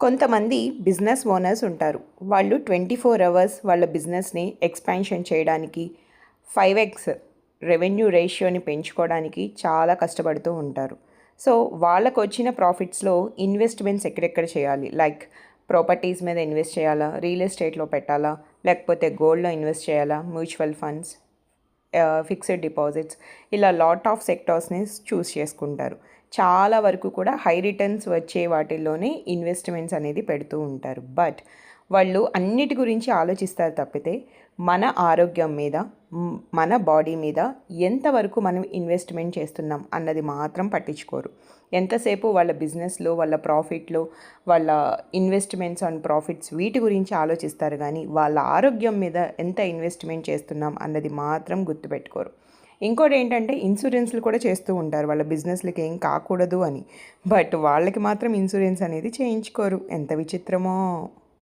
కొంతమంది business owners ఉంటారు. వాళ్ళు ట్వంటీ ఫోర్ అవర్స్ వాళ్ళ బిజినెస్ని ఎక్స్పాన్షన్ చేయడానికి ఫైవ్ ఎక్స్ రెవెన్యూ రేషియోని పెంచుకోవడానికి చాలా కష్టపడుతూ ఉంటారు. సో వాళ్ళకు వచ్చిన ప్రాఫిట్స్లో ఇన్వెస్ట్మెంట్స్ ఎక్కడెక్కడ చేయాలి? లైక్ ప్రాపర్టీస్ మీద ఇన్వెస్ట్ చేయాలా? రియల్ ఎస్టేట్లో పెట్టాలా? లేకపోతే గోల్డ్లో ఇన్వెస్ట్ చేయాలా? మ్యూచువల్ ఫండ్స్ ఫిక్స్డ్ డిపాజిట్స్ ఇలా లాట్ ఆఫ్ సెక్టార్స్ని చూస్ చేసుకుంటారు. చాలా వరకు కూడా హై రిటర్న్స్ వచ్చే వాటిల్లోనే ఇన్వెస్ట్మెంట్స్ అనేది పెడుతూ ఉంటారు. బట్ వాళ్ళు అన్నిటి గురించి ఆలోచిస్తారు తప్పితే మన ఆరోగ్యం మీద మన బాడీ మీద ఎంతవరకు మనం ఇన్వెస్ట్మెంట్ చేస్తున్నాం అన్నది మాత్రం పట్టించుకోరు. ఎంతసేపు వాళ్ళ బిజినెస్లో వాళ్ళ ప్రాఫిట్లో వాళ్ళ ఇన్వెస్ట్మెంట్స్ అండ్ ప్రాఫిట్స్ వీటి గురించి ఆలోచిస్తారు కానీ వాళ్ళ ఆరోగ్యం మీద ఎంత ఇన్వెస్ట్మెంట్ చేస్తున్నాం అన్నది మాత్రం గుర్తుపెట్టుకోరు. ఇంకోటి ఏంటంటే ఇన్సూరెన్స్లు కూడా చేస్తూ ఉంటారు. వాళ్ళ బిజినెస్లకి ఏం కాకూడదు అని. బట్ వాళ్ళకి మాత్రం ఇన్సూరెన్స్ అనేది చేయించుకోరు. ఎంత విచిత్రమో.